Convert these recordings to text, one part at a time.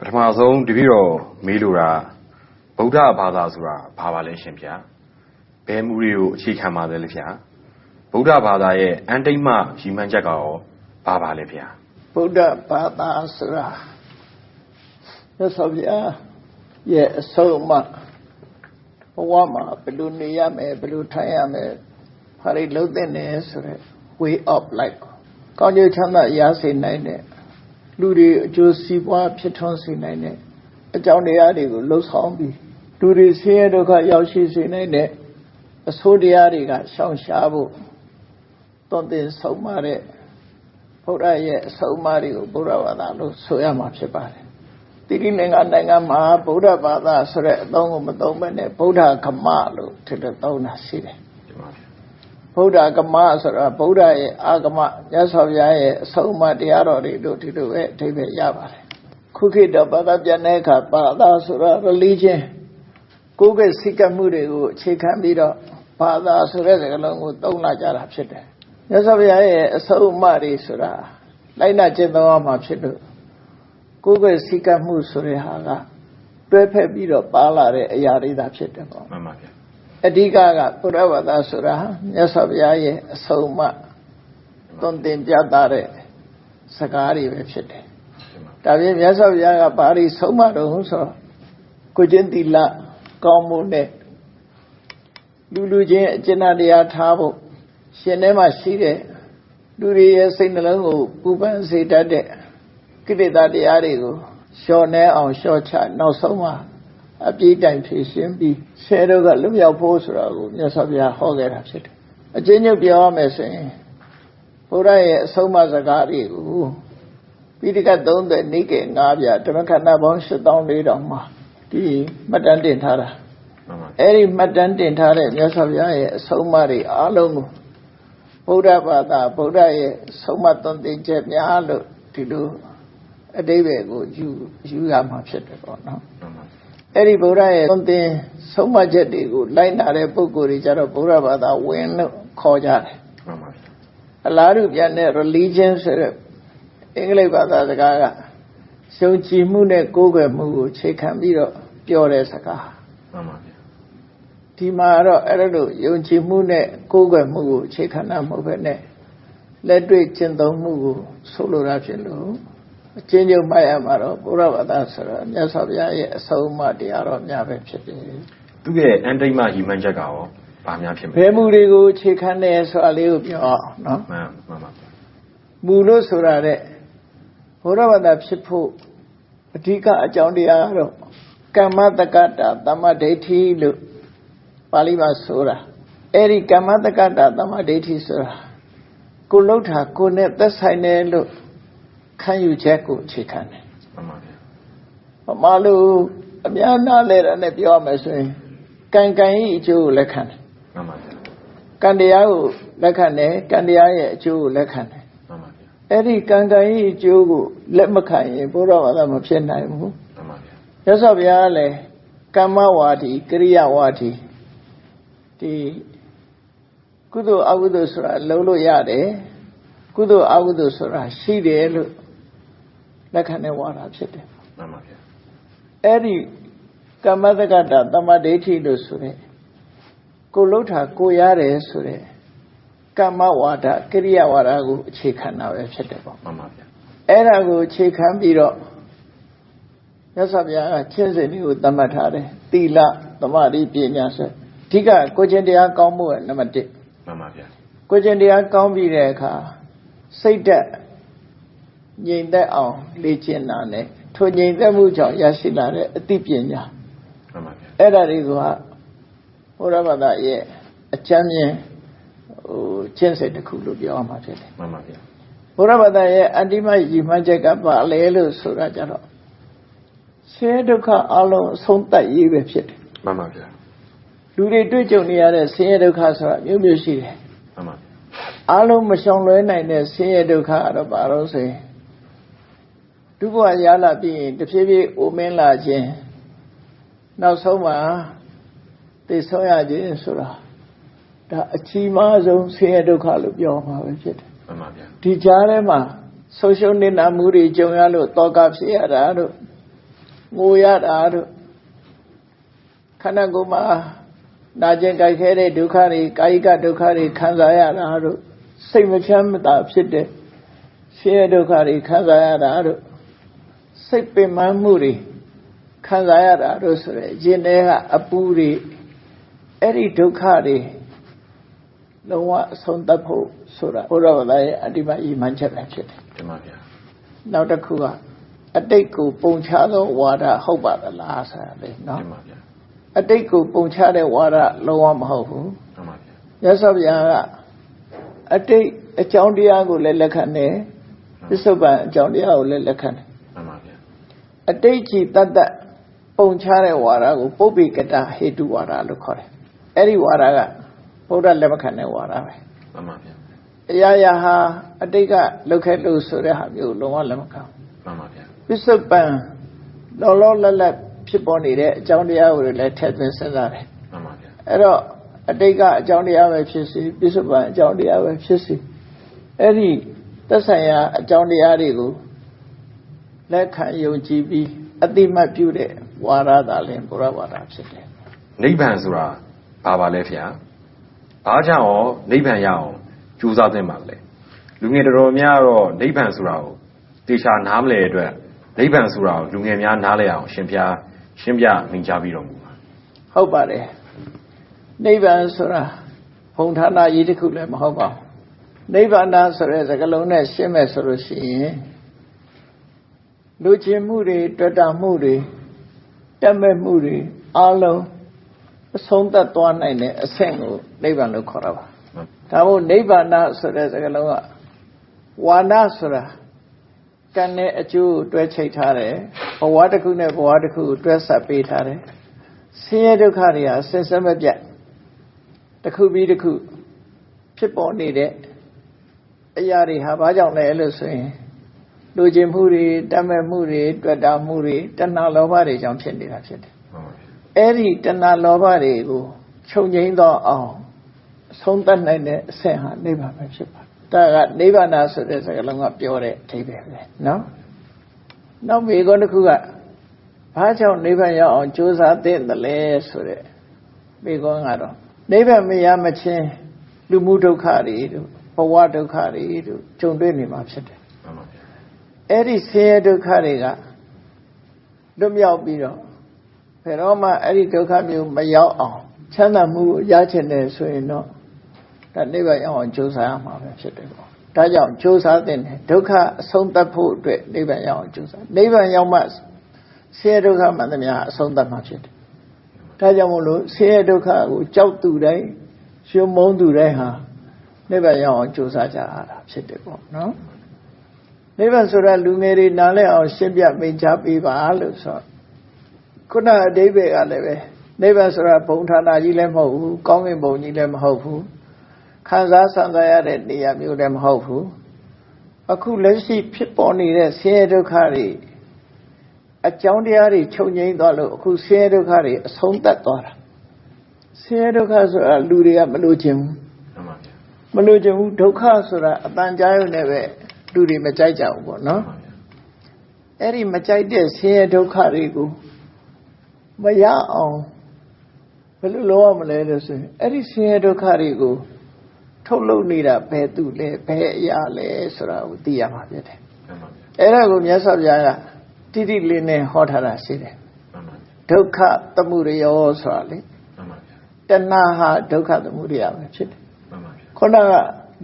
ပထမဆုံး တပည့်တော်မေးလိုတာဗုဒ္ဓဘာသာဆိုတာဘာပါလဲရှင်ဗျာဘယ်မူတွေကိုအခြေခံပါသလဲဗျာဗုဒ္ဓဘာသာရဲ့အန်တိတ်မရည်မှန်းချက်ကရောဘာပါလဲဗျာဗုဒ္ဓဘာသာဆိုတာမြတ်စွာဘုရားရဲ့အဆုံးအမဘဝမှာဘယ်လိုနေရမယ်ဘယ်လိုထိုင်ရမယ်ဘာတွေလုပ်သင့်တယ်ဆိုတဲ့ way of life ကောင်းကျိုးချမ်းသာရစေနိုင်တဲ့ လူတွေအကျိုးစီးပွားဖြစ်ထွန်းစေနိုင်တဲ့အကြောင်းတရားတွေကိုလှုပ်ဆောင်ပြီးလူတွေဆင်းရဲဒုက္ခရောက်ရှိစေနိုင်တဲ့အဆိုးတရားတွေကရှောင်ရှားဖို့သွန်သင်ဆုံးမတဲ့ဘုရားရဲ့အဆုံးအမတွေကိုဘုရားဘာသာလို့ဆိုရမှာဖြစ်ပါတယ်။တိရိလင်္ကာနိုင်ငံမှာဗုဒ္ဓဘာသာဆိုတဲ့အသုံးကိုမသုံးဘဲနဲ့ဗုဒ္ဓကမလို့ထည့်သုံးတာရှိတယ်ဒီမှာ ဗျာ။ဗုဒ္ဓကမဆိုတာဗုဒ္ဓရဲ့အာဂမမြတ်စွာဘုရားရဲ့အဆုံးအမတရားတော်တွေတို့ဒီလိုပဲအဓိပ္ပာယ်ရပါတယ်။ခုခေတ်တော့ဘာသာပြန်တဲ့အခါဘာသာဆိုတာ religion ကိုယ်ကစိတ်ကပ်မှုတွေကိုအခြေခံပြီးတော့ဘာသာဆိုတဲ့စကားလုံးကိုသုံးလာကြတာဖြစ်တယ်။မြတ်စွာဘုရားရဲ့အဆုံးအမတွေဆိုတာလိုက်နာကျင့်သုံးရမှာဖြစ်လို့ကိုယ်ကစိတ်ကပ်မှုဆိုတဲ့ဟာကတွဲဖက်ပြီးတော့ပါလာတဲ့အရာတွေသာဖြစ်တယ်ပေါ့မှန်ပါဗျာ။ အဓိကကဘုရားဘာသာဆိုတာမြတ်စွာဘုရားရဲ့အဆုံးအမသွန်သင်ပြသတဲ့စကားတွေပဲဖြစ်တယ်ဒီမှာ။ဒါပြင်မြတ်စွာဘုရားကဘာတွေဆုံးမတော်ဟုဆိုတော့ကိုကျင့်သီလကောင်းမှုနဲ့လူလူချင်းအကျဉ်းတရားထားဖို့ရှင်ထဲမှာရှိတဲ့လူတွေရဲ့စိတ်နှလုံးကိုပူပန်စေတတ်တဲ့ကိလေသာတရားတွေကိုလျှော်နှဲအောင်လျှော့ချနောက်ဆုံးမှာ အပြည့်တိုင်ဖြည့်ရှင်းပြီးဆဲတော့ကလွတ်မြောက်ဖို့ဆိုတာကိုမြတ်စွာဘုရားဟောခဲ့တာဖြစ်တယ်။အချင်းချင်းပြောရမယ်ဆိုရင်ဘုရားရဲ့အဆုံးအမစကားတွေကိုပိဋကတ်30နိကေ9ပြဓမ္မခန္ဓာပေါင်း7400မှာဒီမှတ်တမ်းတင်ထားတာမှန်ပါဗျာအဲ့ဒီမှတ်တမ်းတင်ထားတဲ့မြတ်စွာဘုရားရဲ့အဆုံးအမတွေအားလုံးကိုဗုဒ္ဓဘာသာဗုဒ္ဓရဲ့ဆုံးမသွန်သင်ချက်များလို့ဒီလိုအတိပ္ပယ်ကိုယူယူရမှာဖြစ်တယ်ပေါ့နော်မှန်ပါဗျာ အဲ့ဒီဗုဒ္ဓရဲ့သွန်သင်ဆုံးမချက်တွေကိုလိုက်နာတဲ့ပုဂ္ဂိုလ်တွေကြတော့ဗုဒ္ဓဘာသာဝင်လို့ခေါ်ကြတယ်မှန်ပါဗျာအလားတူပြန်တဲ့ religion ဆိုတဲ့အင်္ဂလိပ်ဘာသာစကားကရှုံကြည်မှုနဲ့ကိုးကွယ်မှုကိုအခြေခံပြီးတော့ပြောတဲ့စကားမှန်ပါဗျာဒီမှာတော့အဲ့ဒါလို့ယုံကြည်မှုနဲ့ကိုးကွယ်မှုကိုအခြေခံတာမဟုတ်ဘဲနဲ့လက်တွေ့ကျင့်သုံးမှုကိုဆိုလိုတာဖြစ်လို့ အချင်းချင်းမှတ်ရမှာတော့ဘုရားဘာသာဆိုတော့မြတ်စွာဘုရားရဲ့အဆုံးအမတရားတော်များပဲဖြစ်တယ်သူရဲ့အန်တိတ်မရည်မှန်းချက်ကရောဘာများဖြစ်မ။လဲဘယ်မူတွေကိုအခြေခံတယ်ဆိုတာလေးကိုပြောအောင်နော်မှန်မှန်ပါဗျာ။မူလို့ဆိုတာတဲ့ဘုရားဘာသာဖြစ်ဖို့အဓိကအကြောင်းတရားကတော့ကမ္မတက္ကတာသမ္မာဒိဋ္ဌိလို့ပါဠိမှာဆိုတာအဲ့ဒီကမ္မတက္ကတာသမ္မာဒိဋ္ဌိဆိုတာကိုလှုပ်တာကိုနဲ့သက်ဆိုင်တယ်လို့ ခံယူချက်ကိုအခြေခံတယ်မှန်ပါဗျာ။ဘာမှလို့အများနာလဲတာနဲ့ပြောရမယ်ဆိုရင်ကံကံဤအကျိုးကိုလက်ခံတယ်မှန်ပါဗျာ။ကံတရားကိုလက်ခံတယ်ကံတရားရဲ့အကျိုးကိုလက်ခံတယ်မှန်ပါဗျာအဲ့ဒီကံကံဤအကျိုးကိုလက်မခံရင်ဘုရားဘာသာမဖြစ်နိုင်ဘူးမှန်ပါဗျာ။ရသော်ဘုရားကလည်းကမ္မဝါဒီကရိယဝါဒီဒီကုသိုလ်အကုသိုလ်ဆိုတာလုံးလို့ရတယ်ကုသိုလ်အကုသိုလ်ဆိုတာရှိတယ်လို့ လက်ခံတဲ့ဝါဒဖြစ်တယ်မှန်ပါဗျာအဲ့ဒီကမ္မတက္ကတာတမ္မာဒိဋ္ဌိလို့ဆိုတဲ့ကိုလှုပ်တာကိုရတယ်ဆိုတဲ့ကမ္မဝါဒကရိယဝါဒကိုအခြေခံတာပဲဖြစ်တယ်ပေါ့မှန်ပါဗျာအဲ့ဒါကိုအခြေခံပြီးတော့မြတ်စွာဘုရားကချင်းစင်လေးကိုသတ်မှတ်ထားတယ်သီလသမာဓိပညာဆိုအဓိကကိုချင်းတရားကောင်းမှုရဲ့နံပါတ်1မှန်ပါဗျာကိုချင်းတရားကောင်းပြီးတဲ့အခါစိတ်သက် ငြိမ်သက်အောင်လေ့ကျင့်တာနဲ့ထိုငြိမ်သက်မှုကြောင့်ရရှိလာတဲ့အသိပညာမှန်ပါဗျာအဲ့ဒါတွေကဘုရားဘာသာရဲ့အချမ်းမြင်ဟိုကျင့်စိတ်တစ်ခုလို့ပြောရမှာဖြစ်တယ်မှန်ပါဗျာဘုရားဘာသာရဲ့အတ္တိမယီမှန်းချက်ကပါလဲလို့ဆိုတာကြတော့ဆင်းရဲဒုက္ခအလုံးအဆုံးသတ်ရေးပဲဖြစ်တယ်မှန်ပါဗျာလူတွေတွေ့ကြုံနေရတဲ့ဆင်းရဲဒုက္ခဆိုတာမျိုးမျိုးရှိတယ်မှန်ပါဗျာအလုံးမရှောင်လွဲနိုင်တဲ့ဆင်းရဲဒုက္ခကတော့ဘာလို့ဆိုရင် ဒုက္ခရလာပြီးရင်တဖြည်းဖြည်းအိုမင်းလာခြင်းနောက်ဆုံးမှာသိဆုံးရခြင်းဆိုတာဒါအချီးမားဆုံးဆင်းရဲဒုက္ခလို့ပြောမှာပဲဖြစ်တယ်မှန်ပါဗျာဒီကြားထဲမှာဆုံးရှုံးနေတာမှုတွေကြုံရလို့တောကဖြစ်ရတာတို့ငိုရတာတို့ခန္ဓာကိုယ်မှာနာကျင်ကြိုက်ခဲတဲ့ဒုက္ခတွေကာယကဒုက္ခတွေခံစားရတာတို့စိတ်မချမ်းမသာဖြစ်တဲ့ဆင်းရဲဒုက္ခတွေခံစားရတာတို့ စိတ်ပင်ပန်းမှုတွေခံစားရတာတို့ဆိုရယ်ရင်ထဲကအပူတွေအဲ့ဒီဒုက္ခတွေလုံးဝအဆုံးသတ်ဖို့ဆိုတာဘုရားဗလာရဲ့အတ္တိမဤမှန်ချက်ပဲဖြစ်တယ်တင်ပါဗျာနောက်တစ်ခုကအတိတ်ကိုပုံချသောဝါဒဟုတ်ပါသလားဆိုတာလေနော်တင်ပါဗျာအတိတ်ကိုပုံချတဲ့ဝါဒလုံးဝမဟုတ်ဘူးတင်ပါဗျာမြတ်စွာဘုရားကအတိတ်အကြောင်းတရားကိုလည်းလက်ခံတယ်ပစ္စုပန်အကြောင်းတရားကိုလည်းလက်ခံတယ်တင်ပါဗျာ အတိတ်ကြီးတတ်တတ်ပုံချတဲ့ဝါဒကိုပုပ္ပိကတဟေတုဝါဒလို့ခေါ်တယ်အဲ့ဒီဝါဒကဘုရားလက်မခံတဲ့ဝါဒပဲတင်ပါဗျာအရာရာဟာအတိတ်ကလောက်ခဲ့လို့ဆိုတဲ့ဟာမျိုးလုံးဝလက်မခံဘူးတင်ပါဗျာပစ္စုပန်လောလောလတ်လတ်ဖြစ်ပေါ်နေတဲ့အကြောင်းတရားကိုလည်းထည့်သွင်းစဉ်းစားတယ်တင်ပါဗျာအဲ့တော့အတိတ်ကအကြောင်းတရားပဲဖြစ်စီပစ္စုပန်အကြောင်းတရားပဲဖြစ်စီအဲ့ဒီသက်ဆိုင်ရာအကြောင်းတရားတွေကို လက်ခံယုံကြည်ပြီးအတိမတ်ပြုတဲ့ဝါရသာလင်ဘုရားဝါဒဖြစ်တယ်နိဗ္ဗာန်ဆိုတာဘာပါလဲဗျာဘာကြောင့်ရောနိဗ္ဗာန်ရအောင်ကြိုးစားသင့်ပါလဲလူငယ်တော်တော်များတော့နိဗ္ဗာန်ဆိုတာကိုတေချာနားမလဲအတွက်နိဗ္ဗာန်ဆိုတာကိုလူငယ်များနားလဲအောင်ရှင်ပြရှင်းပြမိန့်ကြားပြီးတော်မူပါဟုတ်ပါတယ်နိဗ္ဗာန်ဆိုတာဘုံဌာနကြီးတစ်ခုလည်းမဟုတ်ပါဘူးနိဗ္ဗာန်ဆိုတဲ့စကားလုံးနဲ့ရှင်းမယ်ဆိုလို့ရှိရင် လူချင်းမှုတွေတွေ့တာမှုတွေတက်မဲ့မှုတွေအလုံးအဆုံးသတ်သွားနိုင်တဲ့အဆင့်ကိုနိဗ္ဗာန်လို့ခေါ်တာပါဒါမို့နိဗ္ဗာန်ဆိုတဲ့စကားလုံးကဝါနာဆိုတာကံနဲ့အကျိုးကိုတွဲချိတ်ထားတယ်ဘဝတစ်ခုနဲ့ဘဝတစ်ခုကိုတွဲဆက်ပေးထားတယ်ဆင်းရဲဒုက္ခတွေဟာဆင်းစက်မပြတ်တစ်ခုပြီးတစ်ခုဖြစ်ပေါ်နေတဲ့အရာတွေဟာဘာကြောင့်လဲလို့ဆိုရင် လူကျင်မှုတွေတတ်မဲ့မှုတွေတွေ့တာမှုတွေတဏှာလောဘတွေကြောင့်ဖြစ်နေတာဖြစ်တယ်ဟုတ်ပါဗျာအဲ့ဒီတဏှာလောဘတွေကိုခြုံငိမ့်သောအောင်အဆုံးသတ်နိုင်တဲ့အဆင့်ဟာနိဗ္ဗာန်ပဲဖြစ်ပါတယ်ဒါကနိဗ္ဗာန်ဆိုတဲ့စကားလုံးကပြောတဲ့အဓိပ္ပာယ်ပဲနော်နောက်မိကောတစ်ခုကဘာကြောင့်နိဗ္ဗာန်ရောက်အောင်ကြိုးစားသင့်တယ်လဲဆိုတဲ့မိကောကတော့နိဗ္ဗာန်မရမချင်းလူမှုဒုက္ခတွေတို့ဘဝဒုက္ခတွေတို့ကြုံတွေ့နေမှာဖြစ်တယ်ဟုတ်ပါဗျာ အဲ့ဒီဆင်းရဲဒုက္ခတွေကလွတ်မြောက်ပြီးတော့ဘယ်တော့မှအဲ့ဒီဒုက္ခမျိုးမရောက်အောင်ချမ်းသာမှုကိုရချင်တယ်ဆိုရင်တော့ဒါနိဗ္ဗာန်ရောက်အောင်ကြိုးစားရမှာပဲဖြစ်တယ်ပေါ့ဒါကြောင့်ကြိုးစားတဲ့ဒုက္ခအဆုံးသတ်ဖို့အတွက်နိဗ္ဗာန်ရောက်အောင်ကြိုးစားနိဗ္ဗာန်ရောက်မှဆင်းရဲဒုက္ခမှန်သမျှအဆုံးသတ်မှာဖြစ်တယ်ဒါကြောင့်မို့လို့ဆင်းရဲဒုက္ခကိုကြောက်သူတိုင်းရှင်မုန်းသူတိုင်းဟာနိဗ္ဗာန်ရောက်အောင်ကြိုးစားကြရတာဖြစ်တယ်ပေါ့နော် နိဗ္ဗာန်ဆိုတာလူငယ်တွေနားလည်အောင်ရှင်းပြမိန့်ကြားပေးပါလို့ဆိုတော့ခုနအတိဘယ်ကလည်းပဲနိဗ္ဗာန်ဆိုတာဘုံဌာနကြီးလည်းမဟုတ်ဘူးကောင်းကင်ဘုံကြီးလည်းမဟုတ်ဘူးခံစားဆံစားရတဲ့နေရာမျိုးလည်းမဟုတ်ဘူးအခုလက်ရှိဖြစ်ပေါ်နေတဲ့ဆင်းရဲဒုက္ခတွေအကြောင်းတရားတွေချုပ်ငြိမ်းသွားလို့အခုဆင်းရဲဒုက္ခတွေအဆုံးသတ်သွားတာဆင်းရဲဒုက္ခဆိုတာလူတွေကမလို့ခြင်းဘူးဟုတ်ပါဗျာမလို့ခြင်းဘူးဒုက္ခဆိုတာအတန်ကြားရုံနဲ့ပဲ လူတွေမကြိုက်ကြဘူးပေါ့နော်ဟုတ်ပါဗျာအဲ့ဒီမကြိုက်တဲ့ဆင်းရဲဒုက္ခတွေကိုမရအောင်ဘယ်လိုလုပ်ရမလဲလို့ဆိုရင်အဲ့ဒီဆင်းရဲဒုက္ခတွေကိုထုတ်လုပ်နေတာဘယ်သူလဲဘယ်အရာလဲဆိုတာကိုသိရမှာဖြစ်တယ်ဟုတ်ပါဗျာအဲ့ဒါကိုမြတ်စွာဘုရားကတိတိလေးနဲ့ဟောထားတာရှိတယ်ဟုတ်ပါဗျာဒုက္ခသမှုရယောဆိုတာလေဟုတ်ပါဗျာတဏှာဟာဒုက္ခသမှုရပဲဖြစ်တယ်ဟုတ်ပါဗျာခုနက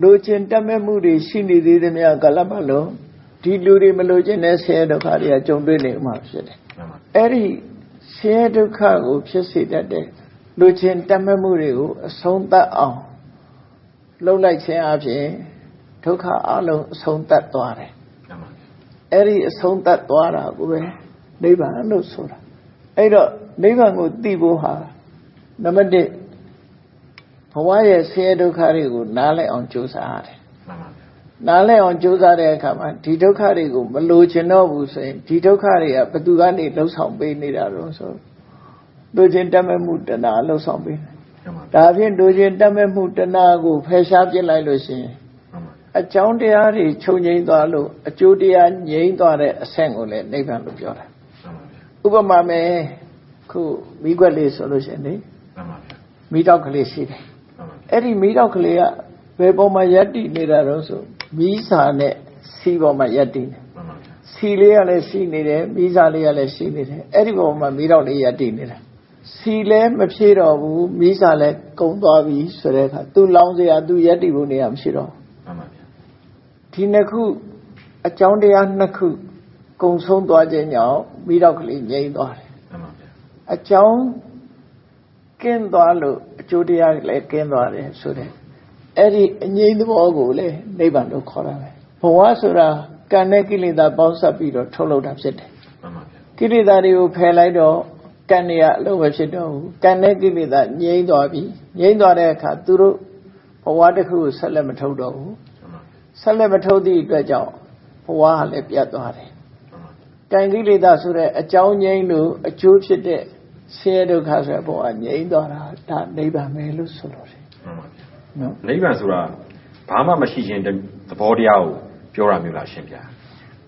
လူချင်းတက်မဲ့မှုတွေရှိနေသေးသမျှကလပ်ပါလို့ဒီလူတွေမလို့ခြင်းတဲ့ဆင်းရဲဒုက္ခတွေကကြုံတွေ့နေမှာဖြစ်တယ်ဟုတ်ပါအဲ့ဒီဆင်းရဲဒုက္ခကိုဖြစ်စေတတ်တဲ့လူချင်းတက်မဲ့မှုတွေကိုအဆုံးသတ်အောင်လှုပ်လိုက်ခြင်းအပြင်ဒုက္ခအလုံးအဆုံးသတ်သွားတယ်ဟုတ်ပါဗျာအဲ့ဒီအဆုံးသတ်သွားတာကိုပဲနိဗ္ဗာန်လို့ဆိုတာအဲ့တော့နိဗ္ဗာန်ကိုသိဖို့ဟာနံပါတ်1 ဘဝရဲ့ဆင်းရဲဒုက္ခတွေကိုနားလည်အောင်ကြိုးစားရတယ်ဟုတ်ပါဗျာနားလည်အောင်ကြိုးစားတဲ့အခါမှာဒီဒုက္ခတွေကိုမလိုချင်တော့ဘူးဆိုရင်ဒီဒုက္ခတွေကဘယ်သူကနေလှုပ်ဆောင်ပေးနေတာတော့ဆိုလိုချင်တတ်မဲ့မှုတဏှာလှုပ်ဆောင်ပေးတယ်ဟုတ်ပါဗျာဒါဖြင့်လိုချင်တတ်မဲ့မှုတဏှာကိုဖယ်ရှားပြစ်လိုက်လို့ရှိရင်ဟုတ်ပါဗျာအကြောင်းတရားတွေချုပ်ငြိမ်းသွားလို့အကျိုးတရားငြိမ်းသွားတဲ့အဆင့်ကိုလည်းနိဗ္ဗာန်လို့ပြောတာဟုတ်ပါဗျာဥပမာမယ်ခုမိခွက်လေးဆိုလို့ရှိရင်လေမှန်ပါဗျာမိတောက်ကလေးရှိတယ်မှန်ပါဗျာ အဲ့ဒီမိတောက်ကလေးကဘယ်ပေါ်မှာရက်တည်နေတာတော့ဆိုမိစာနဲ့စီပေါ်မှာရက်တည်နေမှန်ပါဗျာစီလေးကလည်းရှိနေတယ်မိစာလေးကလည်းရှိနေတယ်အဲ့ဒီပေါ်မှာမိတောက်လေးရက်တည်နေတယ်စီလည်းမဖြေတော့ဘူးမိစာလည်းကုံသွားပြီဆိုတဲ့အခါသူလောင်းစရာသူရက်တည်ဖို့နေရာမရှိတော့ဘူးမှန်ပါဗျာဒီနှစ်ခုအကြောင်းတရားနှစ်ခုကုံဆုံးသွားခြင်းကြောင့်မိတော့ကလေးငြိမ့်သွားတယ်မှန်ပါဗျာအကြောင်း ကင်းသွားလို့အကျိုးတရားလည်းကင်းသွားတယ်ဆိုတဲ့အဲ့ဒီအငြိမ့်သဘောကိုလေနိဗ္ဗာန်လို့ခေါ်တာပဲဘဝဆိုတာကံနဲ့ကိလေသာပေါင်းစပ်ပြီးတော့ထုတ်လုပ်တာဖြစ်တယ်မှန်ပါဗျာကိလေသာတွေကိုဖယ်လိုက်တော့ကံတွေကအလုံးပဲဖြစ်တော့ဘူးကံနဲ့ကိလေသာငြိမ့်သွားပြီငြိမ့်သွားတဲ့အခါသူတို့ဘဝတစ်ခုကိုဆက်လက်မထုတ်တော့ဘူးမှန်ပါဗျာဆက်လက်မထုတ်သည့်အတွက်ကြောင့်ဘဝဟာလည်းပြတ်သွားတယ်မှန်ပါဗျာ။ကံကိလေသာဆိုတဲ့အကြောင်းငြိမ်းလို့အကျိုးဖြစ်တဲ့ ဆင်းရဲဒုက္ခဆိုတဲ့ဘဝငြိမ်းသွားတာဒါနိဗ္ဗာန်ပဲလို့ဆိုလို့တယ်မှန်ပါဗျာ။နော်နိဗ္ဗာန်ဆိုတာဘာမှမရှိခြင်းသဘောတရားကိုပြောတာမျိုးလားရှင်ဗျာ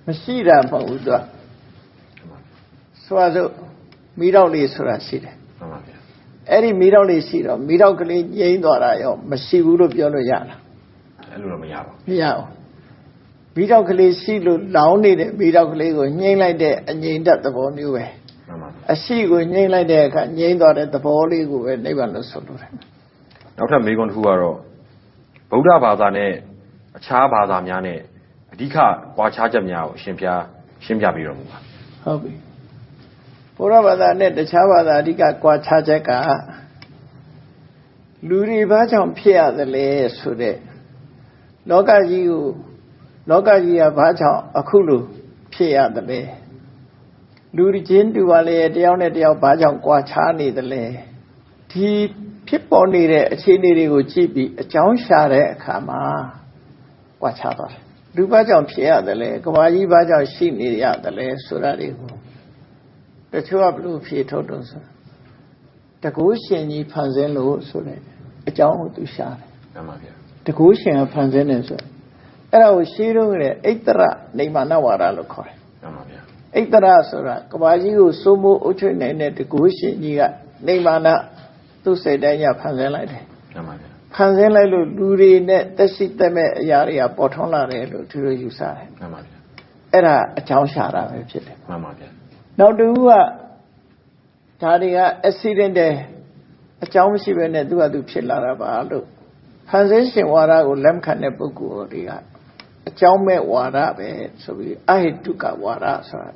မရှိတာမဟုတ်ဘူးသူကမှန်ပါဆိုပါစို့မိတော့လေးဆိုတာရှိတယ်မှန်ပါဗျာ။အဲ့ဒီမိတော့လေးရှိတော့မိတော့ကလေးငြိမ်းသွားတာရောမရှိဘူးလို့ပြောလို့ရလားအဲ့လိုတော့မရပါ။မရဘူး။မိတော့ကလေးရှိလို့လောင်းနေတဲ့မိတော့ကလေးကိုငြိမ်းလိုက်တဲ့အငြိမ်သက်သဘောမျိုးပဲဘူးမှန်ပါဗျာ။ အရှိကိုငြိမ်းလိုက်တဲ့အခါငြိမ်းသွားတဲ့သဘောလေးကိုပဲနိဗ္ဗာန်လို့ဆိုလို့တယ်နောက်ထပ်မေးခွန်းတစ်ခုကတော့ဗုဒ္ဓဘာသာနဲ့အခြားဘာသာများနဲ့အဓိကကွာခြားချက်များကိုအရှင်ဘုရားရှင်းပြပြီးတော်မူပါဟုတ်ပြီဘုရားဘာသာနဲ့တခြားဘာသာအဓိကကွာခြားချက်ကလူတွေဘာကြောင့်ဖြစ်ရသလဲဆိုတဲ့လောကကြီးကိုလောကကြီးကဘာကြောင့်အခုလိုဖြစ်ရသလဲ လူချင်းတူပါလေတယောက်နဲ့တယောက်ဘာကြောင့်ကွာခြားနေသလဲဒီဖြစ်ပေါ်နေတဲ့အခြေအနေတွေကိုကြည့်ပြီးအကြောင်းရှာတဲ့အခါမှာကွာခြားသွားတယ်လူဘာကြောင့်ဖြစ်ရသလဲကဘာကြီးဘာကြောင့်ရှိနေရသလဲဆိုတာတွေကိုတချို့ကဘလို့ဖြေထုတ်တော့ဆိုတကူရှင်ကြီးဖန်ဆင်းလို့ဆိုတဲ့အကြောင်းကိုသူရှာတယ်မှန်ပါဗျာတကူရှင်ကဖန်ဆင်းတယ်ဆိုအဲ့ဒါကိုရှင်းတော့တဲ့အိတ္တရနေမာနဝါဒလို့ခေါ်တယ် မှန်ပါဗျာအိတ္တရဆိုတာကဘာကြီးကိုစိုးမိုးအုပ်ချုပ်နိုင်တဲ့တကူရှင်ကြီးကနေမာနသူ့စိတ်တိုင်းရဖန်ဆင်းလိုက်တယ်မှန်ပါဗျာဖန်ဆင်းလိုက်လို့လူတွေနဲ့တက်ရှိတက်မဲ့အရာတွေကပေါ်ထွန်းလာတယ်လို့သူတို့ယူဆတယ်မှန်ပါဗျာအဲ့ဒါအကြောင်းရှာတာပဲဖြစ်တယ်မှန်ပါဗျာနောက်တစ်ခုကဒါတွေက accident တယ်အကြောင်းမရှိဘဲနဲ့သူကသူဖြစ်လာတာပါလို့ဖန်ဆင်းရှင်ဝါဒကိုလက်မခံတဲ့ပုဂ္ဂိုလ်တွေက အကြောင်းမဲ့ဝါဒပဲဆိုပြီးအဟိတုကဝါဒဆိုတာ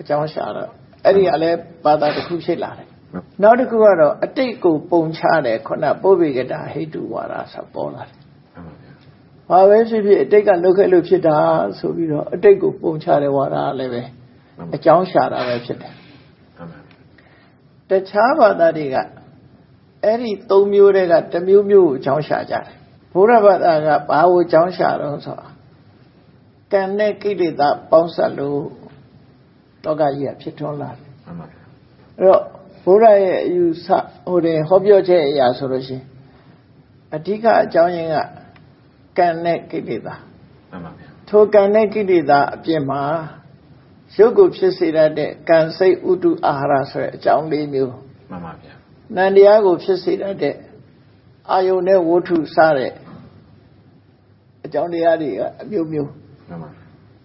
အကြောင်းရှာတော့အဲ့ဒီကလည်းဘာသာတစ်ခုဖြစ်လာတယ်နောက်တစ်ခုကတော့အတိတ်ကိုပုံချတယ်ခုနပုဗ္ဗေကတာဟိတုဝါဒဆိုပေါ်လာတယ်မှန်ပါဗျာဘာပဲဖြစ်ဖြစ်အတိတ်ကလုတ်ခဲ့လို့ဖြစ်တာဆိုပြီးတော့အတိတ်ကိုပုံချတဲ့ဝါဒကလည်းပဲမှန်ပါအကြောင်းရှာတာပဲဖြစ်တယ်မှန်ပါတခြားဘာသာတွေကအဲ့ဒီသုံးမျိုးတွေကတစ်မျိုးမျိုးကိုအကြောင်းရှာကြတယ် ဘုရားဘာသာကဘာကိုအကြောင်းရှာတော့ဆိုတာကံနဲ့ကိလေသာပေါင်းစပ်လို့လောကကြီးကဖြစ်ထွန်းလာတယ်မှန်ပါဗျာအဲ့တော့ဘုရားရဲ့အယူဆဟိုတယ်ဟောပြောချက်အရာဆိုလို့ရှိရင်အဓိကအကြောင်းရင်းကကံနဲ့ကိလေသာမှန်ပါဗျာထိုကံနဲ့ကိလေသာအပြင်မှာရုပ်ကိုဖြစ်စေတတ်တဲ့ကံစိတ်ဥတုအာဟာရဆိုတဲ့အကြောင်းလေးမျိုးမှန်ပါဗျာနန္တရားကိုဖြစ်စေတတ်တဲ့အာယုန်နဲ့ဝဋ္ထုစတဲ့ အကြောင်းတရားတွေကအမျိုးမျိုးမှန်ပါ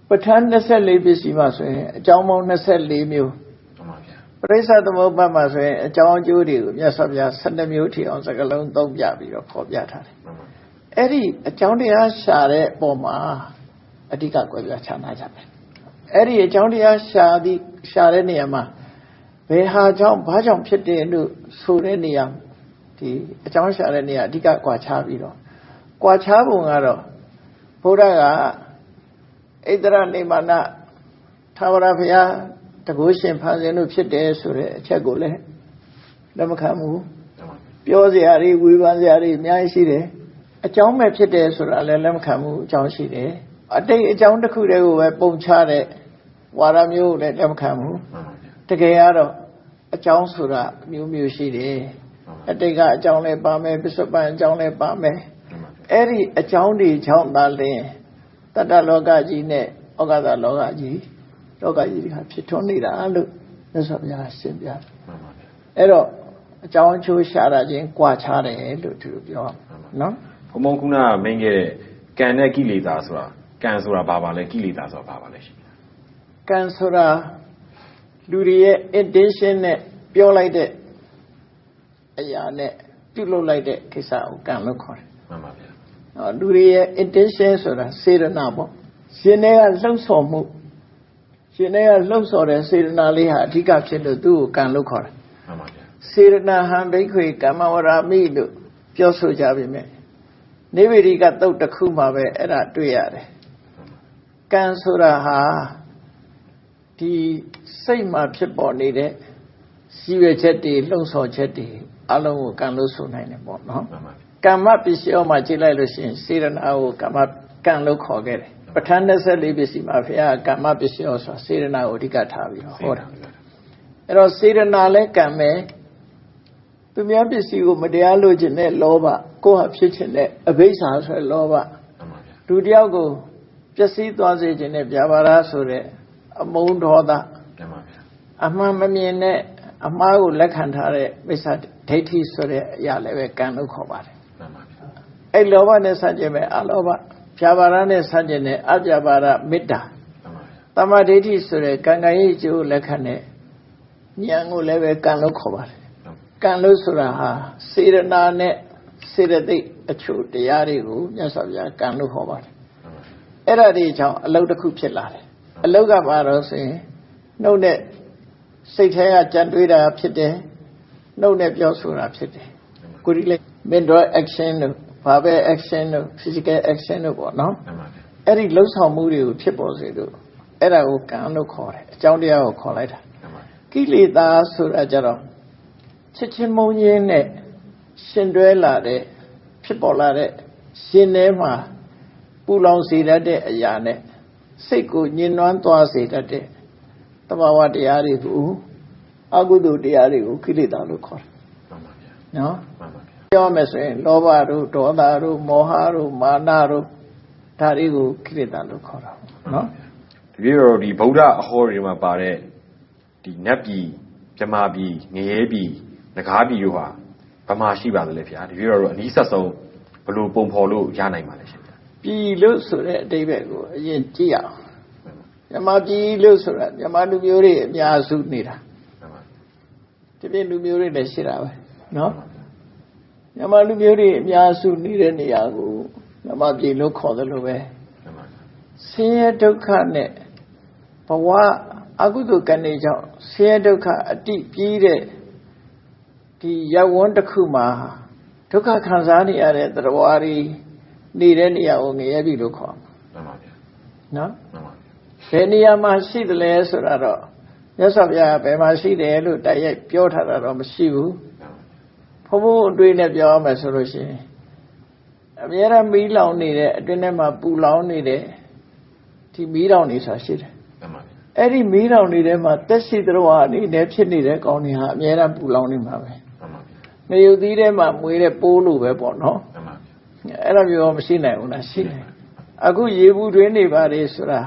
ပဋ္ဌာန်း24ပစ္စည်းမှာဆိုရင်အကြောင်းပေါင်း24မျိုးမှန်ပါဗျာပရိစ္ဆသမုပ္ပါဒ်မှာဆိုရင်အကြောင်းအကျိုးတွေကိုမြတ်စွာဘုရား12မျိုးထိအောင်စကလုံးသုံးပြပြီးတော့ဖော်ပြထားတယ်မှန်ပါအဲ့ဒီအကြောင်းတရားရှာတဲ့ပုံမှာအဓိကကွယ်ပြချနာကြတယ်အဲ့ဒီအကြောင်းတရားရှာသည်ရှာတဲ့နေရာမှာဘယ်ဟာကြောင့်ဘာကြောင့်ဖြစ်တယ်လို့ဆိုတဲ့နေရာဒီအကြောင်းရှာတဲ့နေရာအဓိကကွာခြားပြီးတော့ကွာခြားပုံကတော့ ဘုရားကဣတရနေမာနသာဝရဘုရားတကုရှင်ဖန်ဆင်းလို့ဖြစ်တယ်ဆိုတဲ့အချက်ကိုလည်းလက်မခံဘူးမှန်ပါပြောစရာတွေဝေဖန်စရာတွေအများကြီးရှိတယ်အကြောင်းပဲဖြစ်တယ်ဆိုတာလည်းလက်မခံဘူးအကြောင်းရှိတယ်အတိတ်အကြောင်းတစ်ခုတည်းကိုပဲပုံချတဲ့ဝါဒမျိုးကိုလည်းလက်မခံဘူးမှန်ပါဗျာတကယ်ကတော့အကြောင်းဆိုတာအမျိုးမျိုးရှိတယ်မှန်ပါအတိတ်ကအကြောင်းလည်းပါမယ်ပစ္စုပန်အကြောင်းလည်းပါမယ်မှန်ပါဗျာ အဲ့ဒီအကြောင်းတွေကြောင့်သာလျှင်တတ္တလောကကြီးနဲ့ဩဃသလောကကြီးလောကကြီးတွေဟာဖြစ်ထွန်းနေတာလို့မြတ်စွာဘုရားရှင်းပြတယ်မှန်ပါဗျာအဲ့တော့အကြောင်းအကျိုးရှာတာချင်းကြွာချတယ်လို့သူတို့ပြောနော်ဘုံဘုံခုနကမင်းခဲ့တဲ့ကံနဲ့ကိလေသာဆိုတာကံဆိုတာဘာပါလဲကိလေသာဆိုတာဘာပါလဲရှင်ကံဆိုတာလူတွေရဲ့ intention နဲ့ပြောလိုက်တဲ့အရာနဲ့ပြုလုပ်လိုက်တဲ့ကိစ္စကိုကံလို့ခေါ်တယ်မှန်ပါဗျာ။နော် လူတွေရဲ့ intention ဆိုတာစေရနာပေါ့။ရှင်တွေကလှုပ်ဆော်မှုရှင်တွေကလှုပ်ဆော်တဲ့စေရနာလေးဟာအဓိကဖြစ်လို့သူ့ကိုကံလို့ခေါ်တယ်မှန်ပါဗျာ။စေရနာဟံဘိက္ခွေကမ္မဝရာမိလို့ပြောဆိုကြပြီမဲ့နေဝိရိကတုတ်တစ်ခုမှပဲအဲ့ဒါတွေ့ရတယ်။ကံဆိုတာဟာဒီစိတ်မှာဖြစ်ပေါ်နေတဲ့စီရွယ်ချက်တွေလှုပ်ဆော်ချက်တွေအလုံးကိုကံလို့ဆိုနိုင်တယ်ပေါ့နော်မှန်ပါဗျာ ကမ္မပစ္စည်းအောမှာကြည့်လိုက်လို့ရှိရင်စေရနာကိုကမ္မကံလို့ခေါ်ခဲ့တယ်ပဋ္ဌာန်း24ပစ္စည်းမှာဘုရားကမ္မပစ္စည်းအောဆိုတာစေရနာကိုအဓိကထားပြီးတော့ဟောတာအဲ့တော့စေရနာလဲကံပဲသူများပစ္စည်းကိုမတရားလို့ခြင်းနဲ့လောဘကိုယ့်ဟာဖြစ်ခြင်းနဲ့အဘိဓ္ဌာဆိုတဲ့လောဘမှန်ပါဗျာလူတစ်ယောက်ကိုပျက်စီးသွားစေခြင်းနဲ့ဗျာပါဒဆိုတဲ့အမုန်းဒေါသမှန်ပါဗျာအမှန်မမြင်တဲ့အမှားကိုလက်ခံထားတဲ့မိစ္ဆာဒိဋ္ဌိဆိုတဲ့အရာလည်းပဲကံလို့ခေါ်ပါတယ်မှန်ပါဗျာ အဲ့လောဘနဲ့ဆန့်ကျင်မဲ့အလောဘဖြာပါဒနဲ့ဆန့်ကျင်တဲ့အပြပါဒမေတ္တာမှန်ပါဗျာတမ္မာဒိဋ္ဌိဆိုတဲ့ကံကံရဲ့အကျိုးလက်ခံတဲ့ဉာဏ်ကိုလည်းပဲကံလို့ခေါ်ပါတယ်ကံလို့ဆိုတာဟာစေရနာနဲ့စေရသိက်အချို့တရားတွေကိုမြတ်စွာဘုရားကံလို့ခေါ်ပါတယ်အဲ့ဒါတွေကြောင့်အလုတ်တစ်ခုဖြစ်လာတယ်အလုတ်ကဘာလို့ဆိုရင်နှုတ်နဲ့စိတ်ထဲကကြံတွေးတာဖြစ်တယ်နှုတ်နဲ့ပြောဆိုတာဖြစ်တယ်ကိုရီးလေ mental action တို့ verbal action တို့ physical action တို့ပေါ့နော်မှန်ပါဗျာအဲ့ဒီလှုပ်ဆောင်မှုတွေကိုဖြစ်ပေါ်စေလို့အဲ့ဒါကိုကံလို့ခေါ်တယ်အကြောင်းတရားကိုခေါ်လိုက်တာမှန်ပါဗျာကိလေသာဆိုတာကြတော့ချစ်ချင်းမုန်းခြင်းနဲ့ရှင်တွဲလာတဲ့ဖြစ်ပေါ်လာတဲ့ရှင်ထဲမှာပူလောင်စေတတ်တဲ့အရာနဲ့စိတ်ကိုညှဉ်းနှွမ်းသွားစေတတ်တဲ့တဘာဝတရားတွေကိုအကုသိုလ်တရားတွေကိုကိလေသာလို့ခေါ်တယ်မှန် ပါဗျာနော်မှန်ပါဗျာပြောမယ်ဆိုရင် လောဘတို့ဒေါသတို့မောဟတို့မာနတို့ဒါတွေကိုကိလေသာလို့ခေါ်တာပေါ့နော်ဒီပြတော့ဒီဗုဒ္ဓအဟောတွေမှာပါတဲ့ဒီနတ်ပြည်မြမာပြည်ငရဲပြည်ငကားပြည်တို့ဟာဗမာရှိပါသလဲဗျာဒီပြတော့အနီးဆက်ဆုံးဘယ်လိုပုံဖော်လို့ရနိုင်ပါလဲရှင်ဗျာပြည်လို့ဆိုတဲ့အတိပ္ပယ်ကိုအရင်ကြည့်ရအောင်မြမပြည်လို့ဆိုတာမြမလူမျိုးတွေအများစုနေတာမှန်ပါဒီပြင်လူမျိုးတွေလည်းရှိတာပဲနော် မြမလူမျိုးတွေအများစုနေတဲ့နေရာကိုမြမပြည်လို့ခေါ်တယ်လို့ပဲမှန်ပါဆင်းရဲဒုက္ခနဲ့ဘဝအကုသိုလ်ကံတွေကြောင့်ဆင်းရဲဒုက္ခအတိပြီးတဲ့ဒီရဝန်းတစ်ခုမှာဒုက္ခခံစားနေရတဲ့သတ္တဝါတွေနေတဲ့နေရာကိုငရဲပြီလို့ခေါ်မှန်ပါဗျာနော်မှန်ပါဘယ်နေရာမှာရှိတယ်လဲဆိုတာတော့မြတ်စွာဘုရားကဘယ်မှာရှိတယ်လို့တိုက်ရိုက်ပြောထားတာတော့မရှိဘူးမှန်ပါ ဘုံဘုံအတွေ့နဲ့ပြောရမယ်ဆိုလို့ရှိရင်အများရမီးလောင်နေတဲ့အတွင်းထဲမှာပူလောင်နေတဲ့ဒီမီးလောင်နေဆိုတာရှိတယ်မှန်ပါဗျာအဲ့ဒီမီးလောင်နေထဲမှာတက်ရှိတော်ဟာအနေနဲ့ဖြစ်နေတဲ့ကောင်းတွေဟာအများရပူလောင်နေမှာပဲမှန်ပါဗျာငရုတ်သီးထဲမှာမွေးတဲ့ပိုးလိုပဲပေါ့နော်မှန်ပါဗျာအဲ့လိုမျိုးမရှိနိုင်ဘူးလားရှိနိုင်အခုရေဘူးတွင်းနေပါလေဆိုတာ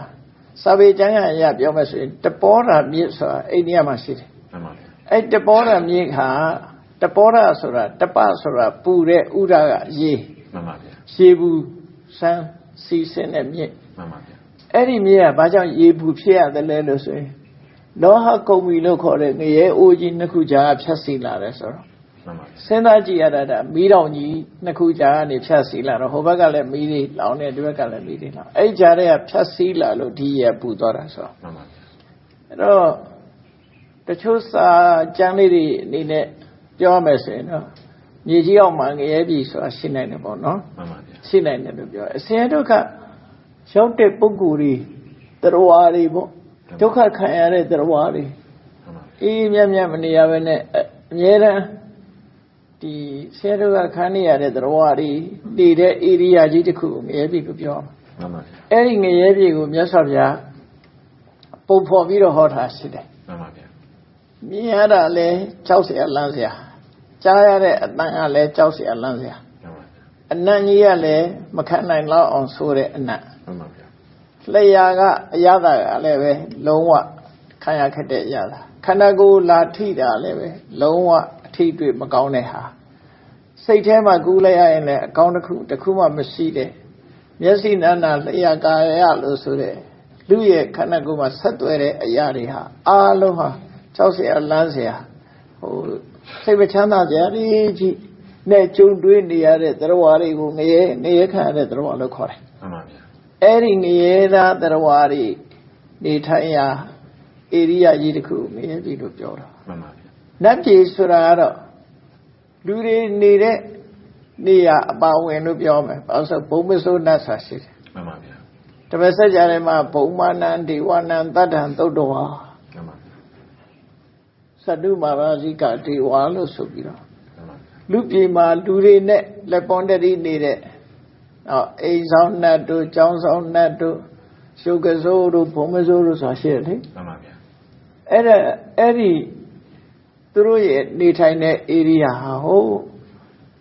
စာပေကျမ်းဂန်အရပြောမယ်ဆိုရင်တပောတာမြစ်ဆိုတာအိန္ဒိယမှာရှိတယ်မှန်ပါဗျာအဲ့တပောတာမြစ်ဟာ တပောတာဆိုတာတပဆိုတာပူတဲ့ဥဒကရေမှန်ပါဗျာရေဘူးစမ်းစီစင်းတဲ့မြစ်မှန်ပါဗျာအဲ့ဒီမြစ်ကဘာကြောင့်ရေဘူးဖြစ်ရတယ်လဲလို့ဆိုရင်လောဟကုံမီလို့ခေါ်တဲ့ငရဲအိုးကြီးနှစ်ခုကြားကဖြတ်စီလာတယ်ဆိုတော့မှန်ပါဗျာစဉ်းစားကြည့်ရတာဒါမီးတောင်ကြီးနှစ်ခုကြားကနေဖြတ်စီလာတော့ဟိုဘက်ကလည်းမီးတွေလောင်နေဒီဘက်ကလည်းမီးတွေလောင်အဲ့ဒီကြားထဲကဖြတ်စီလာလို့ဒီရပူသွားတာဆိုတော့မှန်ပါဗျာအဲ့တော့တချို့စာကျမ်းလေးတွေအနေနဲ့ ပြောမယ်ဆိုရင်တော့မြေကြီးအောင်မှာငရဲပြီဆိုတာရှိနိုင်တယ်ပေါ့နော်မှန်ပါဗျာရှိနိုင်တယ်လို့ပြောအစဉ်ဒုက္ခရောက်တဲ့ပုဂ္ဂိုလ်တွေတရားတွေပေါ့ဒုက္ခခံရတဲ့တရားတွေအေးမြတ်မြတ်မနေရပဲနဲ့အမြဲတမ်းဒီဆရာတို့ကခန်းနေရတဲ့တရားတွေတည်တဲ့ area ကြီးတစ်ခုကိုငရဲပြီကိုပြောမှန်ပါဗျာအဲ့ဒီငရဲပြီကိုမြတ်စွာဘုရားပုံဖော်ပြီးတော့ဟောတာရှိတယ်မှန်ပါဗျာမြင်ရတာလဲ60လမ်းစရာ ကြားရတဲ့အတန်ကလည်းကြောက်เสียလန့်เสีย မှန်ပါဗျာ အနံ့ကြီးကလည်းမခံနိုင်တော့အောင်ဆိုတဲ့အနံ့ မှန်ပါဗျာ လျှာကအရသာကလည်းပဲလုံးဝခံရခက်တဲ့အရသာ ခန္ဓာကိုယ်လာထိတာလည်းပဲလုံးဝအထိတွေ့မကောင်းတဲ့ဟာစိတ်ထဲမှာကူးလိုက်ရရင်လည်းအကောင်းတစ်ခုတစ်ခုမှမရှိတဲ့မျက်စိနာနာလျှာကာယလို့ဆိုတဲ့လူရဲ့ခန္ဓာကိုယ်မှာဆက်သွဲတဲ့အရာတွေဟာအားလုံးဟာကြောက်เสียလန်းเสียဟို စိတ်မချမ်းသာကြရကြီးနဲ့ကြုံတွေ့နေရတဲ့တရားတွေကိုငရဲငရဲခံရတဲ့တရားလို့ခေါ်တယ်မှန်ပါဗျာအဲ့ဒီငရဲသားတရားတွေနေထိုင်ရာဧရိယာကြီးတစ်ခုကိုငရဲပြည်လို့ပြောတာမှန်ပါဗျာနတ်ပြည်ဆိုတာကတော့လူတွေနေတဲ့နေရာအပါဝင်လို့ပြောမယ်။ဘာလို့ဆိုဘုံမစိုးနတ်ဆာရှိတယ်မှန်ပါဗျာ။တပည့်ဆက်ကြတယ်မှာဘုံမာနံဒေဝနံတတ္တံသုတ်တော်ဟာမှန်ပါဗျာ သတ္တုမာရာဇိကဒေဝလို့ဆိုပြီးတော့မှန်ပါဗျာလူပြည်မှာလူတွေနဲ့လက်ပွန်တရီနေတဲ့အော်အိမ်ဆောင်နတ်တို့ကျောင်းဆောင်နတ်တို့ရှုပ်ကစိုးတို့ဘုံမစိုးတို့ဆိုတာရှိတယ်လေမှန်ပါဗျာ။အဲ့ဒါအဲ့ဒီသူတို့ရဲ့နေထိုင်တဲ့ area ဟာဟို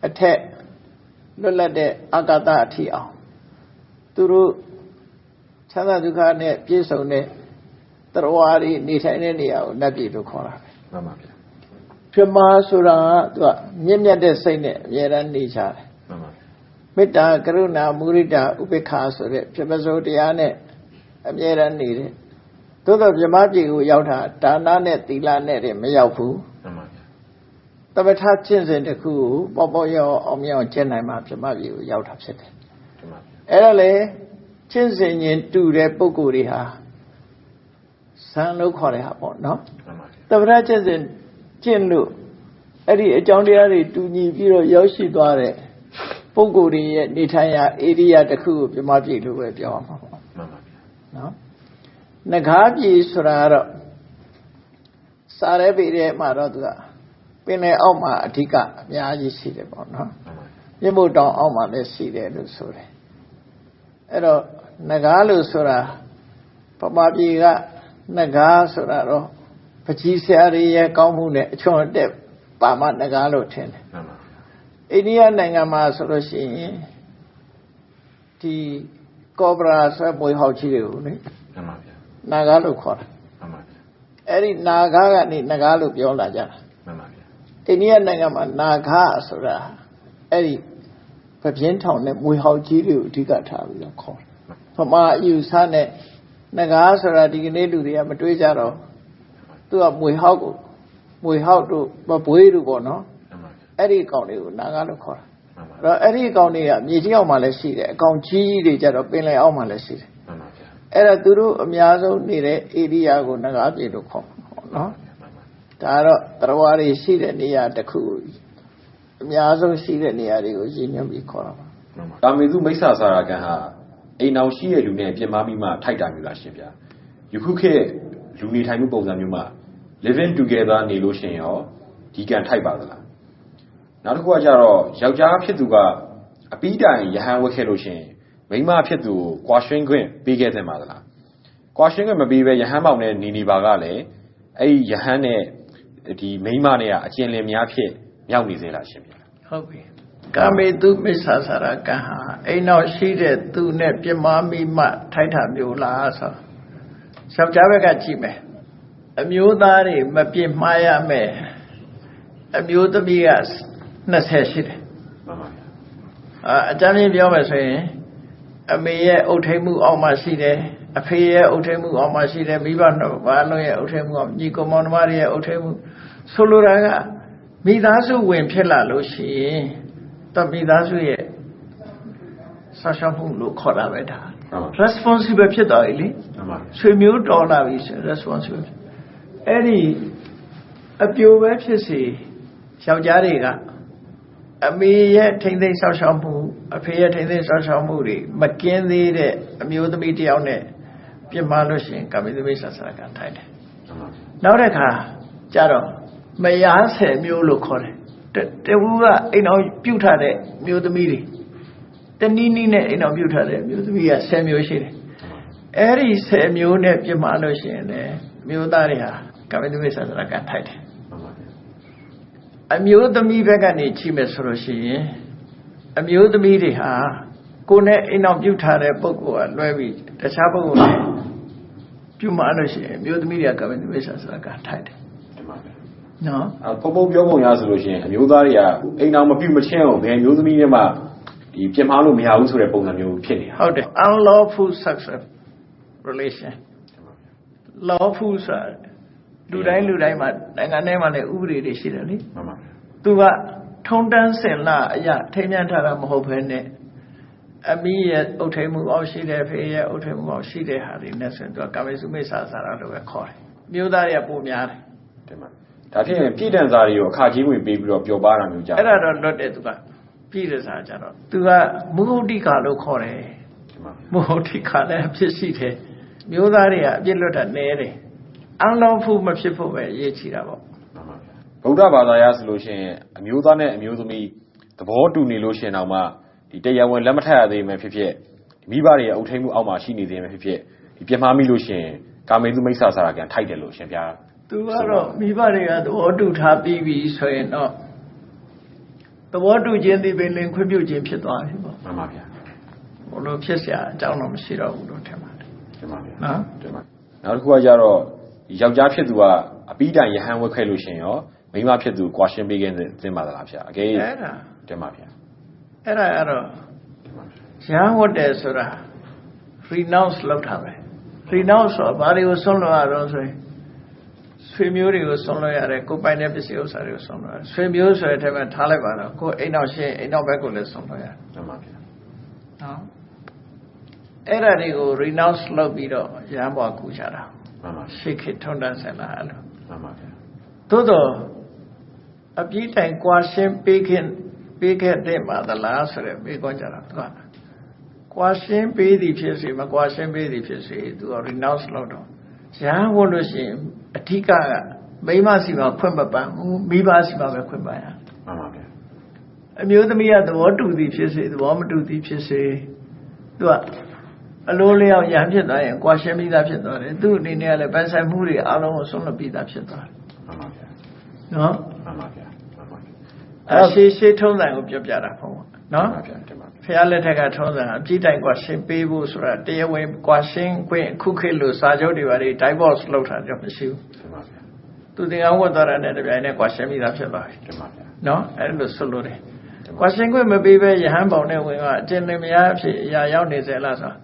အထက်လွတ်လပ်တဲ့အာကာသအထီအောင်သူတို့ချမ်းသာဒုက္ခနဲ့ပြည့်စုံတဲ့တရားဝါတွေနေထိုင်တဲ့နေရာကိုနတ်ပြည်လို့ခေါ်တာပဲ မှန်ပါဗျာပြမဆိုတာကသူကမြင့်မြတ်တဲ့စိတ်နဲ့အမြဲတမ်းနေကြတယ်မှန်ပါဗျာမေတ္တာကရုဏာမုရိဒဥပေက္ခာဆိုတဲ့ပြမစိုးတရားနဲ့အမြဲတမ်းနေတဲ့သို့တော့မြမပြည်ကိုရောက်တာဒါနနဲ့သီလနဲ့တွေမရောက်ဘူးမှန်ပါဗျာတပဋ္ဌာကျင့်စဉ်တစ်ခုကိုပေါ့ပေါ့ရောင်အောင်မြောင်ကျင့်နိုင်မှပြမပြည်ကိုရောက်တာဖြစ်တယ်မှန်ပါဗျာအဲ့ဒါလေကျင့်စဉ်ရင်တူတဲ့ပုံကိုယ်တွေဟာဇန်လို့ခေါ်တဲ့ဟာပေါ့နော်မှန်ပါ ဗျာတပ္ပရကျင့်စဉ်ကျင့်လို့အဲ့ဒီအကြောင်းတရားတွေတူညီပြီးတော့ရောက်ရှိသွားတဲ့ပုံကိုယ်တွေရဲ့နေထိုင်ရာဧရိယာတစ်ခုကိုပြမပြည်လို့ပဲပြောအောင်ပါပေါ့မှန်ပါဗျာနော်ငကားပြည်ဆိုတာကတော့စားရဲပေတဲ့မှာတော့သူကပင်လယ်အောက်မှာအဓိကအများကြီးရှိတယ်ပေါ့နော်မှန်ပါဗျာမြင့်မို့တောင်အောက်မှာလည်းရှိတယ်လို့ဆိုတယ်အဲ့တော့ငကားလို့ဆိုတာပပပြည်ကငကားဆိုတာတော့ ပကြီးဆရာတွေရဲ့ကောင်းမှုနဲ့အချွန်အတက်ပါမငကားလို့ထင်တယ်မှန်ပါဗျာအိန္ဒိယနိုင်ငံမှာဆိုလို့ရှိရင်ဒီကောဘရာဆွဲပွေဟောက်ကြီးတွေကိုလေမှန်ပါဗျာနာဂလို့ခေါ်တာမှန်ပါဗျာအဲ့ဒီနာဂကနေနဂလို့ပြောလာကြတာမှန်ပါဗျာအိန္ဒိယနိုင်ငံမှာနာဂဆိုတာအဲ့ဒီပပြင်းထောင်နဲ့မွေဟောက်ကြီးတွေကိုအဓိကထားပြီးတော့ခေါ်တယ်ဗမာအယူဆနဲ့နဂဆိုတာဒီကနေ့လူတွေကမတွေးကြတော့ သူကမွေဟောက်ကိုမွေဟောက်တို့မဘွေးတို့ပေါ့နော်မှန်ပါဗျာအဲ့ဒီအကောင်တွေကိုနာဂလို့ခေါ်တာမှန်ပါအဲ့တော့အဲ့ဒီအကောင်တွေကမြေကြီးအောက်မှာလည်းရှိတယ်အကောင်ကြီးကြီးတွေကြတော့ပင်လယ်အောက်မှာလည်းရှိတယ်မှန်ပါဗျာအဲ့ဒါသူတို့အများဆုံးနေတဲ့ဧရိယာကိုနဂါပြေလို့ခေါ်မှာပေါ့နော်မှန်ပါဒါကတော့တရားဝါတွေရှိတဲ့နေရာတစ်ခုအများဆုံးရှိတဲ့နေရာတွေကိုရည်ညွှန်းပြီးခေါ်တာပါမှန်ပါကာမေသူမိစ္ဆာစာရကံဟာအိမ်အောင်ရှိတဲ့လူနဲ့ပြင်မာမိမှထိုက်တာမျိုးလားရှင်ဗျာယခုခေတ်လူနေထိုင်မှုပုံစံမျိုးမှာ living together နေလို့ရှင်ရောဒီကံထိုက်ပါသလားနောက်တစ်ခုကကြတော့ယောက်ျားဖြစ်သူကအပီးတိုင်ယဟန်ဝတ်ခဲ့လို့ရှင်မိန်းမဖြစ်သူကိုကွာရှင်းခွင့်ပေးခဲ့တဲ့မှာသလားကွာရှင်းခွင့်မပေးဘဲယဟန်မောင်နဲ့နေနေပါကလည်းအဲ့ဒီယဟန်နဲ့ဒီမိန်းမနဲ့ကအကျဉ်လင်များဖြစ်မြောက်နေစေလားရှင်ဗျာဟုတ်ပြီကာမေတုမစ္ဆာစာရကံဟာအိမ်နောက်ရှိတဲ့သူနဲ့ပြမမိမှထိုက်တာမျိုးလားဆိုယောက်ျားဘက်ကကြည့်မယ် အမျိုးသားတွေမပြစ်မှားရမယ်အမျိုးသမီးက20ရှိတယ်မှန်ပါဗျာအာအကြမ်းဖျင်းပြောမယ်ဆိုရင်အမေရဲ့အုတ်ထိန်မှုအောက်မှာရှိတယ်အဖေရဲ့အုတ်ထိန်မှုအောက်မှာရှိတယ်မိဘနှစ်ပါးလုံးရဲ့အုတ်ထိန်မှုအောက်ညီကောင်မောင်နှမတွေရဲ့အုတ်ထိန်မှုဆိုလိုတာကမိသားစုဝင်ဖြစ်လာလို့ရှိရင်တမိသားစုရဲ့ဆောက်ရှောက်မှုလို့ခေါ်တာပဲဒါမှန်ပါ responsible ဖြစ်သွားပြီလေမှန်ပါဆွေမျိုးတော်လာပြီဆိုရင် responsible အဲ့ဒီအပြိုပဲဖြစ်စီယောက်ျားတွေကအမေရဲ့ထိမ့်သိမ်းဆောက်ရှောက်မှုအဖေရဲ့ထိမ့်သိမ်းဆောက်ရှောက်မှုတွေမကင်းသေးတဲ့အမျိုးသမီးတစ်ယောက်နဲ့ပြင်မာလို့ရှိရင်ကာမိသမီးဆာဆရာကထိုင်တယ်မှန်ပါနောက်တစ်ခါကျတော့မယားဆယ်မျိုးလို့ခေါ်တယ်တတဝူကအိမ်အောင်ပြုတ်ထားတဲ့မျိုးသမီးတွေတနည်းနည်းနဲ့အိမ်အောင်ပြုတ်ထားတဲ့မျိုးသမီးကဆယ်မျိုးရှိတယ်အဲ့ဒီဆယ်မျိုးနဲ့ပြင်မာလို့ရှိရင်လည်းမျိုးသားတွေဟာ ကာမိသမီးဆာဆရာကထိုင်တယ်မှန်ပါအမျိုးသမီးဘက်ကနေကြည့်မယ်ဆိုလို့ရှိရင်အမျိုးသမီးတွေဟာကိုယ်နဲ့အိမ်အောင်ပြုတ်ထားတဲ့ပုဂ္ဂိုလ်ကလွဲပြီးတခြားပုဂ္ဂိုလ်နဲ့ပြုတ်မှလို့ရှိရင်အမျိုးသမီးတွေကကမ္ဘာသမီးဆာဆရာကထိုက်တယ်ပါဗျာနော်အဲပုံပုံပြောပုံရဆိုလို့ရှိရင်အမျိုးသားတွေကအိမ်အောင်မပြုတ်မချင်းအောင်ဘယ်မျိုးသမီးတွေမှဒီပြင်မာလို့မရဘူးဆိုတဲ့ပုံစံမျိုးဖြစ်နေတာဟုတ်တယ် unlawful sex relation lawful ဆိုတာ လူတိုင်းလူတိုင်းမှာနိုင်ငံထဲမှာလည်းဥပဒေတွေရှိတယ်လေမှန်ပါဗျာသူကထုံတန်းစင်လာအရာထိမ်းမြန်းထားတာမဟုတ်ဘဲနဲ့အမီးရဲ့အုတ်ထိန်မှုအောက်ရှိတယ်ဖေးရဲ့အုတ်ထိန်မှုအောက်ရှိတဲ့ဟာတွေနဲ့ဆိုရင်သူကကာမေစုမိစ္ဆာစာရလို့ပဲခေါ်တယ်မျိုးသားတွေကပုံများတယ်တင်ပါဒါဖြစ်ရင်ပြည်တန်စာတွေကိုအခါကြီးဝင်ပေးပြီးတော့ပျော်ပါတာမျိုးကြာအဲ့ဒါတော့လွတ်တယ်သူကပြည်တဲ့စာကြတော့သူကမုဟုတ်တိကာလို့ခေါ်တယ်တင်ပါမဟုတ်တိကာလည်းအဖြစ်ရှိတယ်မျိုးသားတွေကအပြစ်လွတ်တာနည်းတယ် အန်လောဖူမဖြစ်ဖို့ပဲအရေးကြီးတာပေါ့ မှန်ပါဗျာဗုဒ္ဓဘာသာရဆိုလို့ရှိရင်အမျိုးသားနဲ့အမျိုးသမီးသဘောတူနေလို့ရှိရင်တော့မှဒီတရားဝင်လက်မထပ်ရသေးမှဖြစ်ဖြစ်မိဘတွေရဲ့အုပ်ထိန်မှုအောက်မှာရှိနေသေးမှဖြစ်ဖြစ်ဒီပြင်းမှားမိလို့ရှိရင်ကာမေသူမိစ္ဆာစာရကန်ထိုက်တယ်လို့ရှင်ပြား သူကတော့မိဘတွေကသဘောတူထားပြီးပြီဆိုရင်တော့သဘောတူခြင်းဒီပင်လင်ခွင့်ပြုခြင်းဖြစ်သွားပြီပေါ့ မှန်ပါဗျာ ဘလို့ဖြစ်เสียအကြောင်းတော့မရှိတော့ဘူးလို့ထင်ပါတယ် တင်ပါဗျာ နော် တင်ပါနောက်တစ်ခုကကြတော့ဒီ ယောက်ျားဖြစ်သူကအပိတိုင်ရဟန်းဝက်ခဲ့လို့ရှိရင်ရောမိန်းမဖြစ်သူကွာရှင်းပေးခဲ့သင့်ပါသလားဗျာအကယ်အဲ့ဒါတင်ပါဗျာအဲ့ဒါကတော့တင်ပါဗျာရဟန်းဝတ်တယ်ဆိုတာ renounce လုပ်တာပဲ renounce ဆိုတာဘာတွေကိုဆုံးလွတ်ရတော့ဆိုရင်ဆွေမျိုးတွေကိုဆုံးလွတ်ရတယ်ကိုယ်ပိုင်တဲ့ပစ္စည်းဥစ္စာတွေကိုဆုံးလွတ်ရတယ်ဆွေမျိုးဆိုတဲ့အထက်မှာထားလိုက်ပါတော့ကိုယ်အိမ်နောက်ရှင်းအိမ်နောက်ဘက်ကိုလည်းဆုံးလွတ်ရတယ်တင်ပါဗျာနော်အဲ့ဒါတွေကို renounce လုပ်ပြီးတော့ရဟန်းဘွားကူကြတာ မှန်ပါရှေခေထုံတန်းဆင်လာအဲ့လိုမှန်ပါဗျာသို့တော့အပြည့်တိုင်ကွာရှင်းပေးခင်ပေးခဲ့တဲ့မှာသလားဆိုတဲ့မေးခွန်းကြတာသူကကွာရှင်းပေးသည်ဖြစ်စေမကွာရှင်းပေးသည်ဖြစ်စေသူက renounce လုပ်တော့ရဟန်းဝင်လို့ရှိရင်အထက်ကကမိန်းမစီမှာခွင့်မပန်းဘူးမိဘစီမှာပဲခွင့်ပန်းရမှန်ပါဗျာအမျိုးသမီးကသဘောတူသည်ဖြစ်စေသဘောမတူသည်ဖြစ်စေသူက အလိုလျောက်ရဟန်းဖြစ်သွားရင်ကွာရှင်းပြီးသားဖြစ်သွားတယ်သူ့အနေနဲ့ကလည်းပန်းဆိုင်မှုတွေအလုံးကိုဆုံးလွတ်ပြီးသားဖြစ်သွားတယ်မှန်ပါဗျာနော်မှန်ပါဗျာမှန်ပါဗျာအဲရှေးရှေးထုံးစံကိုပြောပြတာပေါ့နော်မှန်ပါဗျာတင်ပါဗျာဖះလက်ထက်ကထုံးစံအပြည့်တိုင်ကွာရှင်းပေးဖို့ဆိုတာတရားဝင်ကွာရှင်းခွင့်အခုခေတ်လို့စာချုပ်တွေပါလေ divorce လုပ်တာကြောင့်မရှိဘူးတင်ပါဗျာသူတင်အောင်ဝတ်သွားတာနဲ့တပြိုင်နက်ကွာရှင်းပြီးသားဖြစ်သွားပြီတင်ပါဗျာနော်အဲ့လိုဆိုလို့တယ်ကွာရှင်းခွင့်မပေးဘဲယဟန်ပေါင်နဲ့ဝင်ကအကျဉ်းလင်မယားအဖြစ်အရာရောက်နေစေလားဆိုလ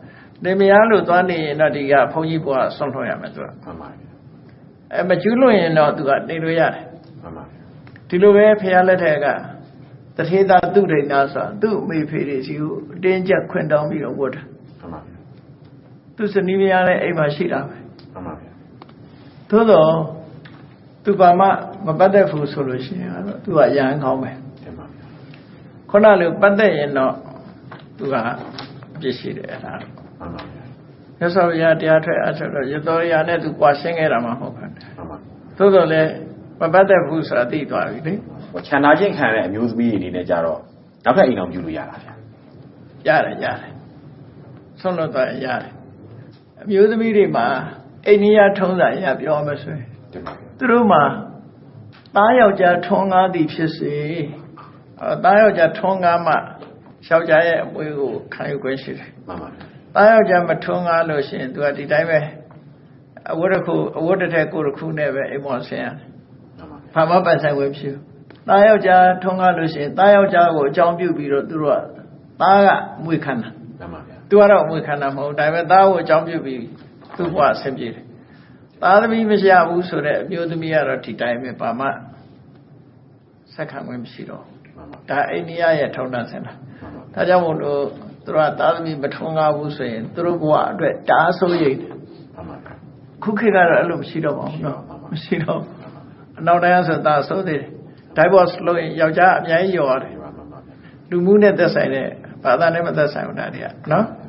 င်မယားလို့သွားနေရင်တော့ဒီကဘုန်းကြီးဘုရားဆွန့်လွှတ်ရမယ်သူကမှန်ပါဗျာအဲမကျူးလွန်ရင်တော့သူကနေလို့ရတယ်မှန်ပါဗျာဒီလိုပဲဖះလက်ထက်ကတထေသာသူဒိဏဆိုတာသူ့အမေဖေတွေစီကိုအတင်းကျပ်ခွင့်တောင်းပြီးတော့ဝတ်တာမှန်ပါဗျာသူစနီးမယားလည်းအိမ်မှာရှိတာပဲမှန်ပါဗျာသို့တော့သူဘာမှမပတ်သက်ဘူးဆိုလို့ရှိရင်တော့သူကရဟန်းကောင်းပဲတင်ပါဗျာခုနလိုပတ်သက်ရင်တော့သူကအပြစ်ရှိတယ်အဲ့ဒါ မှန်ပါဗျာမြတ်စွာဘုရားတရားထွက်အထွက်တော့ရသောရနဲ့သူကွာရှင်းခဲ့တာမှမဟုတ်ဘူးမှန်ပါသို့တော့လည်းမပတ်သက်ဘူးဆိုတာသိသွားပြီလေဟိုခြံနာချင်းခံတဲ့အမျိုးသမီးတွေအနေနဲ့ကြတော့နောက်ထပ်အိမ်အောင်ပြုလို့ရတာဗျာရတယ်ရတယ်ဆုံးလို့တော့ရတယ်အမျိုးသမီးတွေမှာအိန္ဒိယထုံးစံအရပြောမှဆိုရင်တင်ပါဗျာသူတို့မှာသားယောက်ျားထွန်းကားသည်ဖြစ်စေအဲသားယောက်ျားထွန်းကားမှယောက်ျားရဲ့အမွေကိုခံယူခွင့်ရှိတယ်မှန်ပါ ဗျာ။သားယောက်ျားမထွန်းကားလို့ရှိရင်သူကဒီတိုင်းပဲအဝတ်တစ်ခုအဝတ်တစ်ထည်ကိုယ်တစ်ခုနဲ့ပဲအိမ်ပေါ်ဆင်းရတယ်မှန်ပါဗျာ။ဘာမှပတ်ဆိုင်ဝင်ဖြစ်ဘူး။သားယောက်ျားထွန်းကားလို့ရှိရင်သားယောက်ျားကိုအကြောင်းပြုပြီးတော့သူတို့ကသားကအမွေခံတာမှန်ပါဗျာ။ तू ကတော့အမွေခံတာမဟုတ်ဘူး။ဒါပေမဲ့သားကိုအကြောင်းပြုပြီးသူ့ဘဝဆင်းပြေတယ်။သားသမီးမရှိဘူးဆိုတဲ့အမျိုးသမီးကတော့ဒီတိုင်းပဲဘာမှဆက်ခံဝင်မရှိတော့ဘူးမှန်ပါ။ဒါအိန္ဒိယရဲ့ထုံးတမ်းစင်တာမှန်ပါ။ဒါကြောင့်မို့လို့ သူတို့ကသားသမီးမထွန်းကားဘူးဆိုရင်သူတို့ဘဝအတွက်တအားဆိုးရိမ်တယ်မှန်ပါဗျာခုခေတ်ကတော့အဲ့လိုမရှိတော့ပါဘူးနော်မရှိတော့ဘူးအနောက်တိုင်းဆိုဒါဆိုသေးတယ် divorce လုပ်ရင်ယောက်ျားအများကြီးရော်ရတယ်မှန်ပါဗျာလူမှုနဲ့သက်ဆိုင်တဲ့ဘာသာနဲ့မသက်ဆိုင်ဘူးဒါတွေကနော်မ